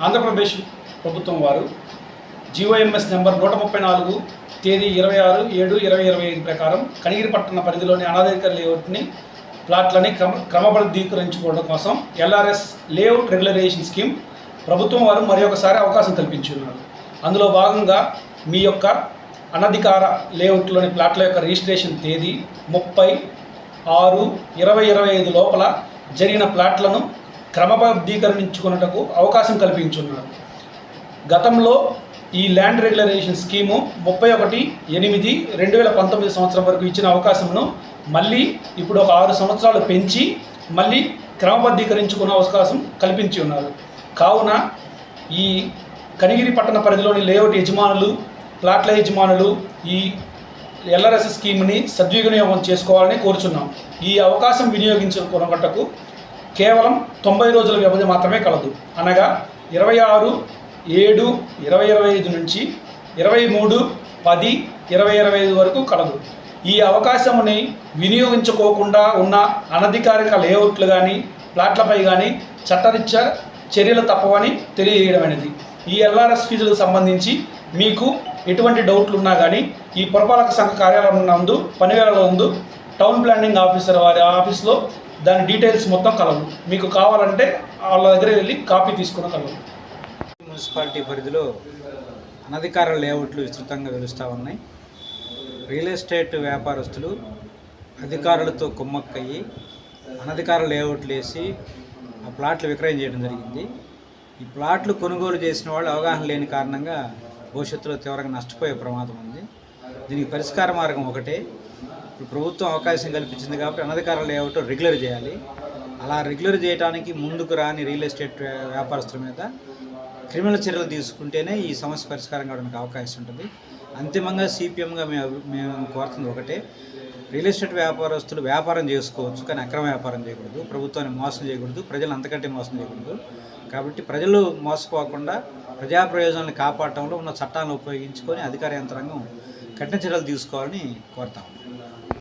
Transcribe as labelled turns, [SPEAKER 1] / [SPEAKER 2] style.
[SPEAKER 1] ఆంధ్రప్రదేశ్ ప్రభుత్వం వారు GOMs number నూట ముప్పై నాలుగు తేదీ ఇరవై ఆరు ఏడు ఇరవై ఇరవై ఐదు ప్రకారం కనిగిరి పట్టణ పరిధిలోని అనాధికార లేఅవుట్ని ప్లాట్లని క్రమ క్రమబద్ధీకరించుకోవడం కోసం ఎల్ఆర్ఎస్ లేఅవుట్ రెగ్యులరేషన్ స్కీమ్ ప్రభుత్వం వారు మరి ఒకసారి అవకాశం కల్పించున్నారు. అందులో భాగంగా మీ యొక్క అనధికార లేఅవుట్లోని ప్లాట్ల యొక్క రిజిస్ట్రేషన్ తేదీ ముప్పై ఆరు ఇరవై ఇరవై ఐదు లోపల జరిగిన ప్లాట్లను క్రమబద్ధీకరించుకున్నటకు అవకాశం కల్పించున్నారు. గతంలో ఈ ల్యాండ్ రెగ్యులరేషన్ స్కీము ముప్పై ఒకటి ఎనిమిది రెండు వేల పంతొమ్మిది సంవత్సరం వరకు ఇచ్చిన అవకాశంను మళ్ళీ ఇప్పుడు ఒక ఆరు సంవత్సరాలు పెంచి మళ్ళీ క్రమబద్ధీకరించుకునే అవకాశం కల్పించి ఉన్నారు. కావున ఈ కనిగిరి పట్టణ పరిధిలోని లేఅవుట్ యజమానులు ప్లాట్ల యజమానులు ఈ ఎల్ఆర్ఎస్ స్కీమ్ని సద్వినియోగం చేసుకోవాలని కోరుచున్నాం. ఈ అవకాశం వినియోగించుకున్నటకు కేవలం తొంభై రోజుల వ్యవధి మాత్రమే కలదు. అనగా ఇరవై ఆరు ఏడు ఇరవై ఇరవై ఐదు నుంచి ఇరవై మూడు పది ఇరవై ఇరవై ఐదు వరకు కలదు. ఈ అవకాశముని వినియోగించుకోకుండా ఉన్న అనధికారిక లేఅవుట్లు కానీ ప్లాట్లపై కానీ చట్టరీత్యా చర్యలు తప్పవని తెలియజేయడమైనది. ఈ ఎల్ఆర్ఎస్ ఫీజులకు సంబంధించి మీకు ఎటువంటి డౌట్లు ఉన్నా కానీ ఈ పురపాలక సంఘ కార్యాలయం నందు పనివేల నందు టౌన్ ప్లానింగ్ ఆఫీసర్ వారి ఆఫీస్లో దాని డీటెయిల్స్ మొత్తం కలవు. మీకు కావాలంటే వాళ్ళ దగ్గర వెళ్ళి కాపీ తీసుకున్న కలవు.
[SPEAKER 2] మున్సిపాలిటీ పరిధిలో అనధికార లేఅవుట్లు విస్తృతంగా వెలుస్తూ ఉన్నాయి. రియల్ ఎస్టేట్ వ్యాపారస్తులు అధికారులతో కుమ్మక్కయ్యి అనధికార లేఅవుట్లు వేసి ఆ ప్లాట్లు విక్రయం చేయడం జరిగింది. ఈ ప్లాట్లు కొనుగోలు చేసిన వాళ్ళు అవగాహన లేని కారణంగా భవిష్యత్తులో తీవ్రంగా నష్టపోయే ప్రమాదం ఉంది. దీనికి పరిష్కార మార్గం ఒకటే. ప్రభుత్వం అవకాశం కల్పించింది కాబట్టి అనధికార లేఅవుట్ రెగ్యులర్ చేయాలి. అలా రెగ్యులర్ చేయడానికి ముందుకు రాని రియల్ ఎస్టేట్ వ్యాపారస్తుల మీద క్రిమినల్ చర్యలు తీసుకుంటేనే ఈ సమస్య పరిష్కారం కావడానికి అవకాశం ఉంటుంది. అంతిమంగా సిపిఎంగా మేము మేము కోరుతుంది ఒకటే. రియల్ ఎస్టేట్ వ్యాపారస్తులు వ్యాపారం చేసుకోవచ్చు కానీ అక్రమ వ్యాపారం చేయకూడదు. ప్రభుత్వాన్ని మోసం చేయకూడదు. ప్రజలు అంతకంటే మోసం చేయకూడదు. కాబట్టి ప్రజలు మోసపోకుండా ప్రజా ప్రయోజనాలను కాపాడటంలో ఉన్న చట్టాలను ఉపయోగించుకొని అధికార యంత్రాంగం కఠిన చర్యలు తీసుకోవాలని కోరుతాము